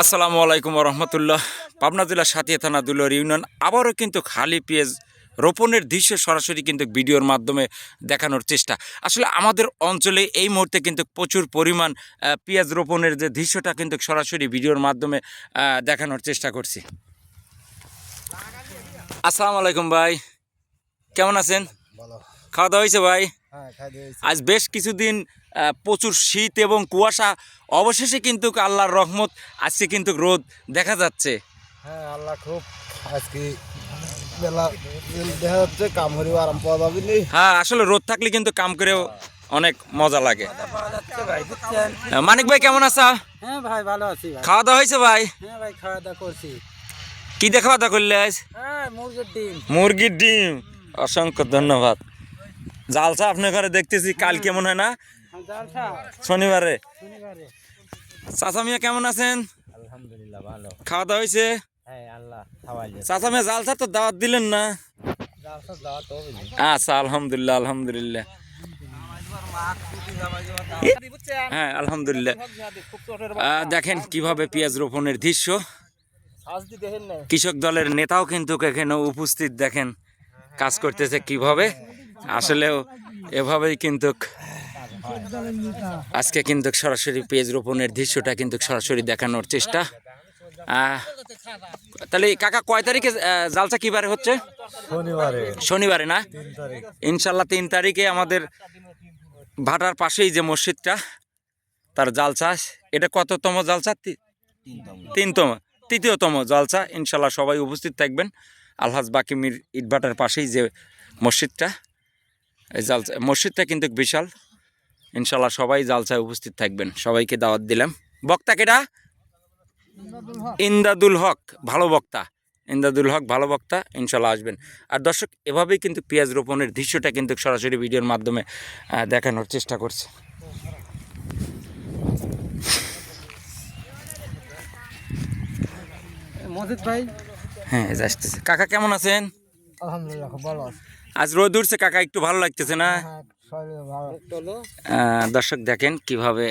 আসসালামু আলাইকুম রহমতুল্লাহ পাবনা জেলার সাথিয়া থানা দুলর ইউনিয়ন। আবারও কিন্তু খালি পেঁয়াজ রোপণের দৃশ্য সরাসরি কিন্তু ভিডিওর মাধ্যমে দেখানোর চেষ্টা। আসলে আমাদের অঞ্চলে এই মুহূর্তে কিন্তু প্রচুর পরিমাণ পেঁয়াজ রোপণের যে দৃশ্যটা কিন্তু সরাসরি ভিডিওর মাধ্যমে দেখানোর চেষ্টা করছি। আসসালামু আলাইকুম ভাই। কেমন আছেন? খাওয়া দাওয়া হয়েছে ভাই? আজ বেশ কিছুদিন প্রচুর শীত এবং কুয়াশা অবশেষে কিন্তু আল্লাহর রহমত আজকে কিন্তু রোদ দেখা যাচ্ছে। হ্যাঁ আল্লাহ খুব আজকে বেলা দেখা যাচ্ছে কাম হরিব আরাম পাওয়া যাবে হ্যাঁ আসলে রোদ থাকলে কিন্তু কাম করেও অনেক মজা লাগে। মানিক ভাই কেমন আছা? হ্যাঁ ভাই ভালো আছি খাওয়া দাওয়া হয়েছে ভাই? হ্যাঁ ভাই খাওয়া দাওয়া করছি। কি খাওয়া দাওয়া করলে আজ? হ্যাঁ মুরগির ডিম। মুরগির ডিম। অসংখ্য ধন্যবাদ। জালসা আপনার ঘরে দেখতেছি কাল কেমন হয় না? শনিবারে। শনিবারে। চাচা মিয়া কেমন আছেন? আলহামদুলিল্লাহ ভালো। খাওয়া দাওয়া হয়েছে? হ্যাঁ আল্লাহ চাচা মিয়া জালসা তো দাওয়াত দিলেন না? আচ্ছা আলহামদুলিল্লাহ আলহামদুলিল্লাহ। হ্যাঁ আলহামদুলিল্লাহ। দেখেন কীভাবে পেঁয়াজ রোপণের দৃশ্য। আজকে দেখেন না কৃষক দলের নেতাও কিন্তু এখানে উপস্থিত দেখেন কাজ করতেছে কীভাবে। আসলেও এভাবেই কিন্তু আজকে কিন্তু সরাসরি পেঁয়াজ রোপণের দৃশ্যটা কিন্তু সরাসরি দেখানোর চেষ্টা। তাহলে কাকা কয় তারিখে জালসা কিবারে হচ্ছে? শনিবারে। শনিবারে না? ইনশাল্লাহ তিন তারিখে আমাদের ভাটার পাশেই যে মসজিদটা তার জালসা এটা কততম জালসা তিনতম তৃতীয়তম জালসা ইনশাল্লাহ সবাই উপস্থিত থাকবেন। আলহাজ বাকিমির ইটভাটার পাশেই যে মসজিদটা এই জালসা মসজিদটা কিন্তু বিশাল। ইনশাল্লাহ সবাই জালসায় উপস্থিত থাকবেন। সবাইকে দাওয়াত দিলাম। বক্তা কেটা ইন্দাদুল হক ভালো বক্তা। ইন্দাদুল হক ভালো বক্তা। ইনশাল্লাহ আসবেন। আর দর্শক এভাবেই কিন্তু পেঁয়াজ রোপণের দৃশ্যটা কিন্তু সরাসরি ভিডিওর মাধ্যমে দেখানোর চেষ্টা করছে। মজিদ ভাই? হ্যাঁ আসতেছে। কাকা কেমন আছেন? আলহামদুলিল্লাহ খুব ভালো আজ রোদ উঠছে কাকা একটু ভালো লাগতেছে না? হ্যাঁ আহ, দর্শক দেখেন কীভাবে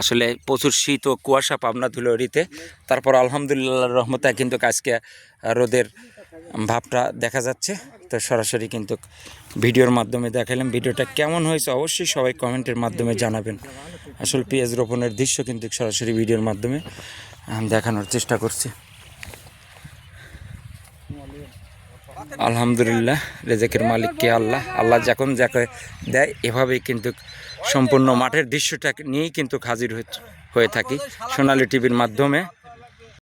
আসলে প্রচুর শীত ও কুয়াশা পাবনা ধুলোরিতে তারপর আলহামদুলিল্লাহ রহমতে কিন্তু আজকে রোদের ভাবটা দেখা যাচ্ছে। তো সরাসরি কিন্তু ভিডিওর মাধ্যমে দেখালাম ভিডিওটা কেমন হয়েছে অবশ্যই সবাই কমেন্টের মাধ্যমে জানাবেন। আসলে পেঁয়াজ রোপণের দৃশ্য কিন্তু সরাসরি ভিডিওর মাধ্যমে দেখানোর চেষ্টা করছি। আলহামদুলিল্লাহ, রেজেকের মালিক কে আল্লাহ? আল্লাহ যখন যাকে দেয়, এভাবেই কিন্তু সম্পূর্ণ মাঠের দৃশ্যটা নিয়েই কিন্তু হাজির হয়ে থাকি। সোনালি টিভির মাধ্যমে